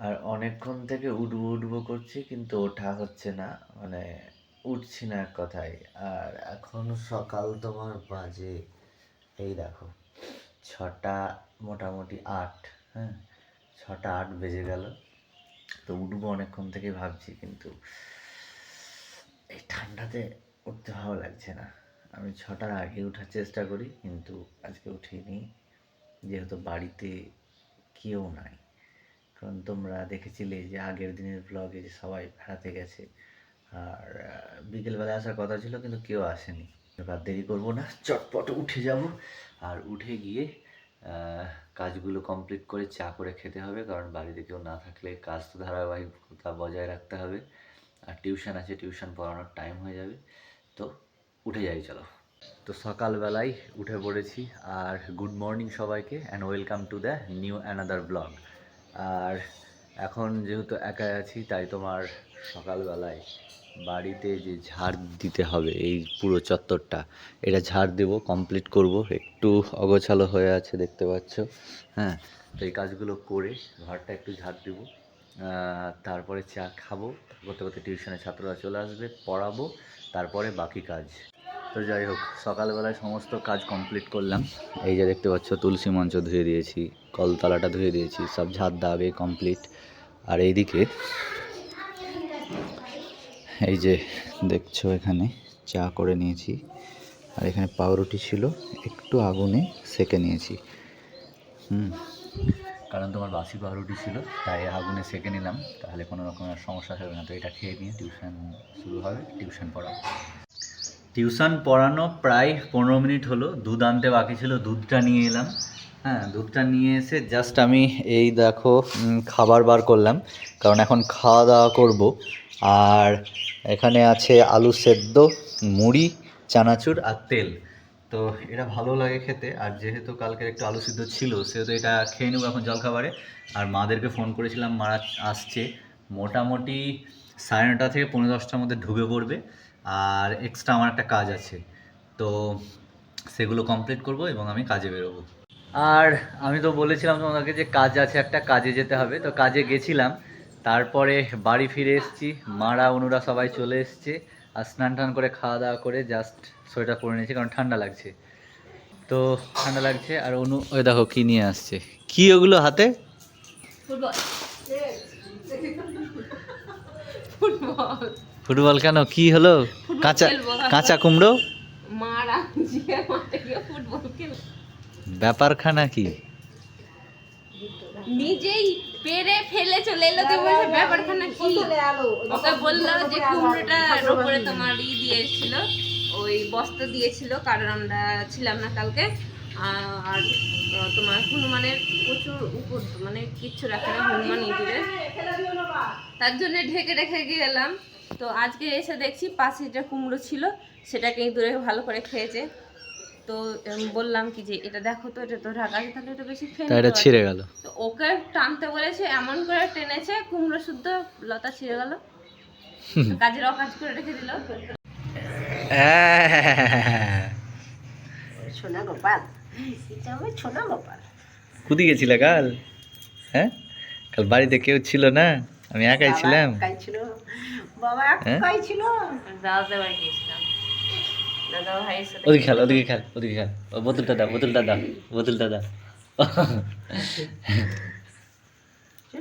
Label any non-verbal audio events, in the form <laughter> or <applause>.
আর অনেকক্ষণ থেকে উঠবো উঠবো করছি, কিন্তু ওঠা হচ্ছে না মানে উঠছি না এক কথায়। আর এখন সকাল তোমার বাজে, এই দেখো, ছটা, মোটামুটি আট হ্যাঁ ছটা, আট বেজে গেল। তো উঠবো অনেকক্ষণ থেকে ভাবছি, কিন্তু এই ঠান্ডাতে উঠতে ভালো লাগছে না। আমি ছটার আগে ওঠার চেষ্টা করি, কিন্তু আজকে উঠিনি। যেহেতু বাড়িতে কেউ নাই। কারণ তোমরা দেখেছিলে যে আগের দিনের ব্লগে যে সবাই বেড়াতে গেছে। আর বিকেলবেলা আসার কথা ছিল, কিন্তু কেউ আসেনি। এবার দেরি করব না, চটপট উঠে যাব। আর উঠে গিয়ে কাজগুলো কমপ্লিট করে চা করে খেতে হবে, কারণ বাড়িতে কেউ না থাকলে কাজ তো ধারাবাহিকতা বজায় রাখতে হবে। আর টিউশন আছে টিউশন পড়ানোর টাইম হয়ে যাবে। তো উঠে যাই, চলো। তো সকালবেলায় উঠে পড়েছি। আর গুড মর্নিং সবাইকে and welcome to the new another blog আর এখন যেহেতু একা আছি, তাই তোমার সকালবেলায় বাড়িতে যে ঝাড় দিতে হবে, এই পুরো চত্বরটা, এটা ঝাড় দেবো কমপ্লিট করব। একটু অগোছালো হয়ে আছে দেখতে পাচ্ছ। হ্যাঁ তো এই কাজগুলো করে ঘরটা একটু ঝাড় দেবো। তারপরে চা খাব, করতে করতে টিউশনে ছাত্ররা চলে আসবে, পড়াবো, তারপরে বাকি কাজ। তো যাই হোক, সকালবেলায় সমস্ত কাজ কমপ্লিট করলাম। এই যে দেখতে পাচ্ছ, তুলসী মঞ্চ ধুয়ে দিয়েছি, কলতলাটা ধুয়ে দিয়েছি, সব ঝাড় দাবে কমপ্লিট আর এইদিকে, এই যে দেখছ এখানে, চা করে নিয়েছি। আর এখানে পাউরুটি ছিল, একটু আগুনে সেকে নিয়েছি। হুম, কারণ তোমার বাসি পাউরুটি ছিল, তাই আগুনে সেকে নিলাম। তাহলে কোনো রকমের সমস্যা হবে না। তো এটা খেয়ে নিয়ে টিউশন শুরু হবে টিউশন পড়াবো টিউশন পড়ানো প্রায় পনেরো মিনিট হলো। দুধ আনতে বাকি ছিল, দুধটা নিয়ে এলাম। হ্যাঁ দুধটা নিয়ে এসে জাস্ট আমি এই দেখো খাবার বার করলাম। কারণ এখন খাওয়া দাওয়া করব। আর এখানে আছে আলু সেদ্ধ, মুড়ি, চানাচুর আর তেল। তো এটা ভালো লাগে খেতে। আর যেহেতু কালকে একটু আলু সিদ্ধ ছিল, সেহেতু এটা খেয়ে নেব এখন জলখাবারে। আর মাদেরকে ফোন করেছিলাম, মারা আসছে। মোটামুটি সাড়ে নটা থেকে পনেরো দশটার মধ্যে ঢুকে পড়বে। আর এক্সট্রা আমার একটা কাজ আছে। তো সেগুলো কমপ্লিট করব এবং আমি কাজে বেরোবো। আর আমি তো বলেছিলাম তোমাদেরকে যে কাজ আছে, একটা কাজে যেতে হবে। তো কাজে গেছিলাম, তারপরে বাড়ি ফিরে এসেছি, মারা, অনুরা সবাই চলে এসছে। আর স্নান টান করে খাওয়া দাওয়া করে জাস্ট সোয়েটার পরে নিয়েছি, কারণ ঠান্ডা লাগছে। তো ঠান্ডা লাগছে, আর অনু ওই দেখো কী নিয়ে আসছে। কি ওগুলো হাতে? ফুটবল। ফুটবল। কেন? কি হলো? কাঁচা কাঁচা কুমড়ো? ব্যাপারখানা কি? নিজেই পেরে ফেলে চলে এলো তো বলছে ব্যাপারখানা কি? ওকে বলল যে কুমড়োটার উপরে তোমার ই দিয়েছিল ওই বস্তা দিয়েছিল কারণ আমরা ছিলাম না কালকে। আর তোমার হনুমানের প্রচুর উপর মানে কিচ্ছু রাখে না হনুমান ইঁদুরে তার জন্য ঢেকে রেখে গেলাম। তো আজকে এসে দেখছি পাশে যেটা কুমড়ো ছিল সেটাকে ইঁদুরে ভালো করে খেয়েছে। তো বললাম কি যে এটা দেখো তো এটা তো ঢাকা আছে তাহলে এটা বেশি খেয়ে এটা ছিঁড়ে গেল। তো ওকে টানতে বলেছে এমন করে টেনেছে কুমড়ো শুদ্ধ লতা ছিঁড়ে গেল। কাজের অকাজ করে রেখে দিল। সোনা গোপাল এটা আমার কুদি গেছিলে কাল? হ্যাঁ? কাল বাড়িতে কেউ ছিল না? আমি একাই ছিলাম? একাই ছিল। বাবা হ্যাঁ? একাই ছিল। দাদা দাদা ওদিকে খেল ওদিকে খেল ওদিকে খেল। ও বোতলটা দাও বোতলটা দাও বোতলটা দাও। <laughs>